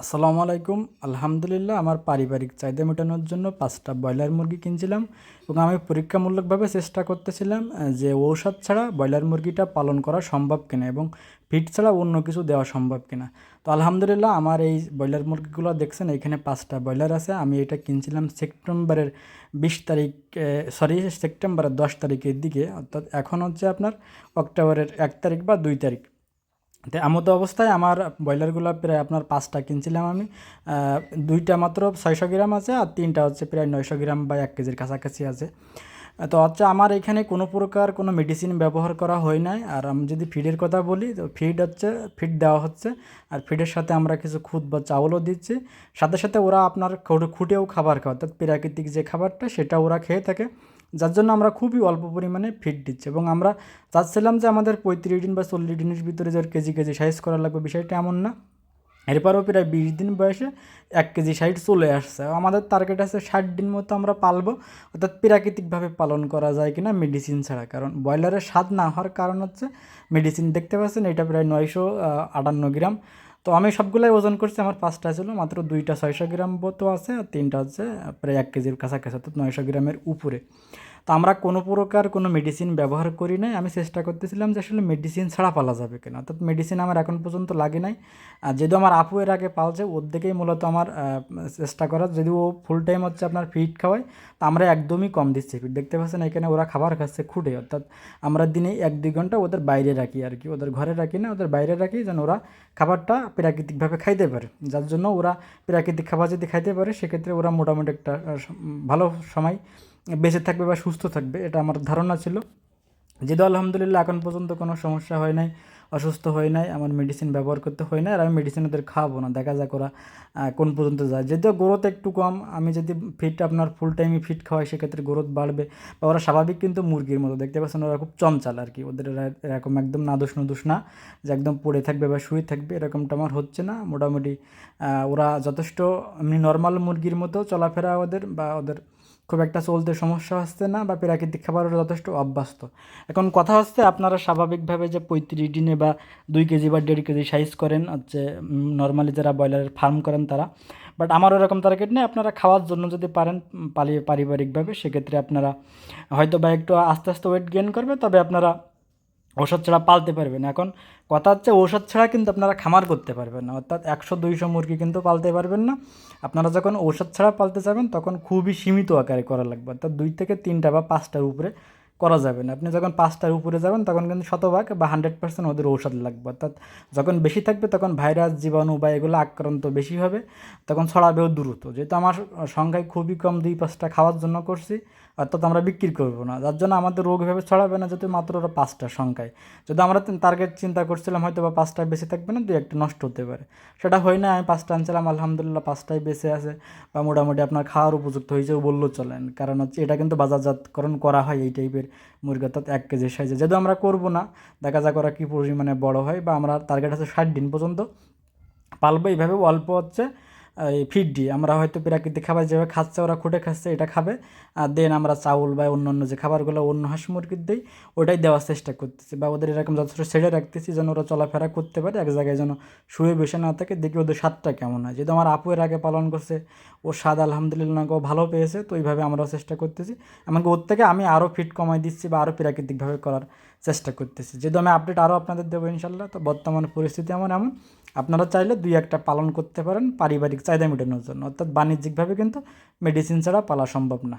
আসসালামু আলাইকুম। আলহামদুলিল্লাহ, আমার পারিবারিক চাহিদা মেটানোর জন্য পাঁচটা ব্রয়লার মুরগি কিনছিলাম এবং আমি পরীক্ষামূলকভাবে চেষ্টা করতেছিলাম যে ঔষধ ছাড়া ব্রয়লার মুরগিটা পালন করা সম্ভব কিনা এবং ফিড ছাড়া অন্য কিছু দেওয়া সম্ভব কিনা। তো আলহামদুলিল্লাহ, আমার এই ব্রয়লার মুরগিগুলো দেখছেন, এখানে পাঁচটা ব্রয়লার আছে। আমি এটা কিনছিলাম সেপ্টেম্বরের বিশ তারিখ সরি, সেপ্টেম্বরের দশ তারিখের দিকে, অর্থাৎ এখন হচ্ছে আপনার অক্টোবরের এক তারিখ বা দুই তারিখ। তো এমতো অবস্থায় আমার ব্রয়লারগুলো প্রায় আপনার পাঁচটা কিনছিলাম আমি। দুইটা মাত্র ছয়শো গ্রাম আছে আর তিনটা হচ্ছে প্রায় নয়শো গ্রাম বা এক কেজির কাছাকাছি আছে। তো হচ্ছে আমার এখানে কোনো প্রকার কোনো মেডিসিন ব্যবহার করা হয় নাই। আর আমি যদি ফিডের কথা বলি, তো ফিড হচ্ছে ফিড দেওয়া হচ্ছে। আর ফিডের সাথে আমরা কিছু খুদ বা চাউলও দিচ্ছি। সাথে সাথে ওরা আপনার খুঁটে- খুঁটেও খাবার খাওয়া অর্থাৎ প্রাকৃতিক যে খাবারটা, সেটা ওরা খেয়ে থাকে। যার জন্য আমরা খুবই অল্প পরিমাণে ফিড দিচ্ছি এবং আমরা চাচ্ছিলাম যে আমাদের পঁয়ত্রিশ দিন বা চল্লিশ দিনের ভিতরে যে কেজি কেজি সাইজ করা লাগবে, বিষয়টা এমন না। এরপরও প্রায় বিশ দিন বয়সে এক কেজি সাইড চলে আসছে। আমাদের টার্গেট আছে ষাট দিন মতো আমরা পালবো। অর্থাৎ প্রাকৃতিকভাবে পালন করা যায় কিনা মেডিসিন ছাড়া। কারণ ব্রয়লারের স্বাদ না হওয়ার কারণ হচ্ছে মেডিসিন দেখতে পাচ্ছেন, এটা প্রায় নয়শো আটান্ন গ্রাম। তো আমি সবগুলাই ওজন করছি, আমার পাঁচটা ছিল, মাত্র দুইটা ছয়শো গ্রাম মতো আছে আর তিনটা হচ্ছে প্রায় এক কেজির কাছাকাছি, অর্থাৎ নয়শো গ্রামের উপরে। তো আমরা কোনো প্রকার কোনো মেডিসিন ব্যবহার করি নাই। আমি চেষ্টা করতেছিলাম যে আসলে মেডিসিন ছাড়া পালা যাবে কিনা। অর্থাৎ মেডিসিন আমার এখন পর্যন্ত লাগে নাই। আর যেহেতু আমার আপু এর আগে পালছে ওর দিকেই মূলত আমার চেষ্টা করা। যদি ও ফুল টাইম হচ্ছে আপনার ফিড খাওয়ায়, তো আমরা একদমই কম দিচ্ছি। ফিড দেখতে পাচ্ছেন এখানে ওরা খাবার খাচ্ছে খুঁটে। অর্থাৎ আমরা দিনে এক দুই ঘণ্টা ওদের বাইরে রাখি আর কি। ওদের ঘরে রাখি না, ওদের বাইরে রাখি যেন ওরা খাবারটা প্রাকৃতিকভাবে খাইতে পারে। যার জন্য ওরা প্রাকৃতিক খাবার যদি খাইতে পারে, সেক্ষেত্রে ওরা মোটামুটি একটা ভালো সময় বেঁচে থাকবে বা সুস্থ থাকবে, এটা আমার ধারণা ছিল। যেহেতু আলহামদুলিল্লাহ এখন পর্যন্ত কোনো সমস্যা হয় নাই, অসুস্থ হয় নাই, আমার মেডিসিন ব্যবহার করতে হয় না আর আমি মেডিসিন ওদের খাওয়াবো না, দেখা যাক ওরা কোন পর্যন্ত যায়। যদিও গ্রোথ একটু কম, আমি যদি ফিট আপনার ফুল টাইমই ফিট খাওয়াই, সেক্ষেত্রে গ্রোথ বাড়বে, বা ওরা স্বাভাবিক কিন্তু মুরগির মতো, দেখতে পাচ্ছেন ওরা খুব চঞ্চাল আর কি, ওদের এরকম একদম নাদুস নুদুস না, যে একদম পড়ে থাকবে বা শুয়ে থাকবে, এরকমটা আমার হচ্ছে না, মোটামুটি ওরা যথেষ্ট এমনি নর্মাল মুরগির মতো চলাফেরা ওদের, বা ওদের খুব একটা চলতে সমস্যা হচ্ছে না বা প্রাকৃতিক খাবারও যথেষ্ট অভ্যস্ত। এখন কথা হচ্ছে আপনারা স্বাভাবিকভাবে যে পঁয়ত্রিশ দিনে বা দুই কেজি বা দেড় কেজি সাইজ করেন, হচ্ছে নর্মালি যারা ব্রয়লারের ফার্ম করেন তারা। বাট আমার ওরকম টার্গেট নেই, আপনারা খাওয়ার জন্য যদি পারেন পারিবারিকভাবে, সেক্ষেত্রে আপনারা হয়তো বা একটু আস্তে আস্তে ওয়েট গেইন করবে, তবে আপনারা ওষুধ ছাড়া পালতে পারবেন। এখন কথা হচ্ছে ওষুধ ছাড়া কিন্তু আপনারা খামার করতে পারবেন না। অর্থাৎ একশো, দুইশো মুরগি কিন্তু পালতে পারবেন না। আপনারা যখন ওষুধ ছাড়া পালতে যাবেন তখন খুবই সীমিত আকারে করা লাগবে। অর্থাৎ দুই থেকে তিনটা বা পাঁচটার উপরে করা যাবে না। আপনি যখন পাঁচটার উপরে যাবেন, তখন কিন্তু শতভাগ বা হান্ড্রেড পার্সেন্ট ওদের ঔষধ লাগবে। অর্থাৎ যখন বেশি থাকবে, তখন ভাইরাস, জীবাণু বা এগুলো আক্রান্ত বেশি হবে, তখন ছড়াবেও দ্রুত। যেহেতু আমার সংখ্যায় খুবই কম দুই পাঁচটা খাওয়ার জন্য করছি, অর্থাৎ আমরা বিক্রি করব না। যার জন্য আমাদের রোগ ভেবে ছড়াবে না যদি মাত্র ওরা পাঁচটা সংখ্যায়। যদি আমরা টার্গেট চিন্তা করছিলাম, হয়তো বা পাঁচটায় বেশি থাকবে না, দুই একটা নষ্ট হতে পারে। সেটা হয় না, আমি পাঁচটা আনছিলাম, আলহামদুলিল্লাহ পাঁচটায় বেঁচে আছে, বা মোটামুটি আপনার খাওয়ার উপযুক্ত হয়েছেও বললেও চলেন কারণ হচ্ছে এটা কিন্তু বাজারজাতকরণ করা হয় এই টাইপের মুরগি অর্থাৎ এক কেজি সাইজে। যেহেতু আমরা করব না, দেখা যাক ওরা কী পরিমাণে বড় হয় বা আমরা টার্গেট আছে ষাট দিন পর্যন্ত পালবো। এইভাবে অল্প হচ্ছে। এই ফিড দিয়ে আমরা হয়তো প্রাকৃতিক খাবার যেভাবে খাচ্ছে, ওরা খুঁটে খাচ্ছে, এটা খাবে। আর দেন আমরা চাউল বা অন্য অন্য যে খাবারগুলো, অন্য হাঁস মুরগির দিই, ওটাই দেওয়ার চেষ্টা করতেছি বা ওদের এরকম যথেষ্ট ছেড়ে রাখতেছি যেন ওরা চলাফেরা করতে পারে, এক জায়গায় যেন শুয়ে বসে না থাকে। দেখি ওদের স্বাদটা কেমন হয়। যেহেতু আমার আপু এর আগে পালন করছে ওর স্বাদ আলহামদুলিল্লাহ ও ভালো পেয়েছে, তো ওইভাবে আমরাও চেষ্টা করতেছি। এমনকি ওর থেকে আমি আরও ফিট কমাই দিচ্ছি বা আরও প্রাকৃতিকভাবে করার চেষ্টা করতেছি। যেহেতু আমি আপডেট আরও আপনাদের দেবো ইনশাল্লাহ, তো বর্তমান পরিস্থিতি এমন এমন। আপনারা চাইলে দুই একটা পালন করতে পারেন, পারিবারিক চাহিদা মেটানোর জন্য। অর্থাৎ বাণিজ্যিকভাবে কিন্তু মেডিসিন ছাড়া পালা সম্ভব না।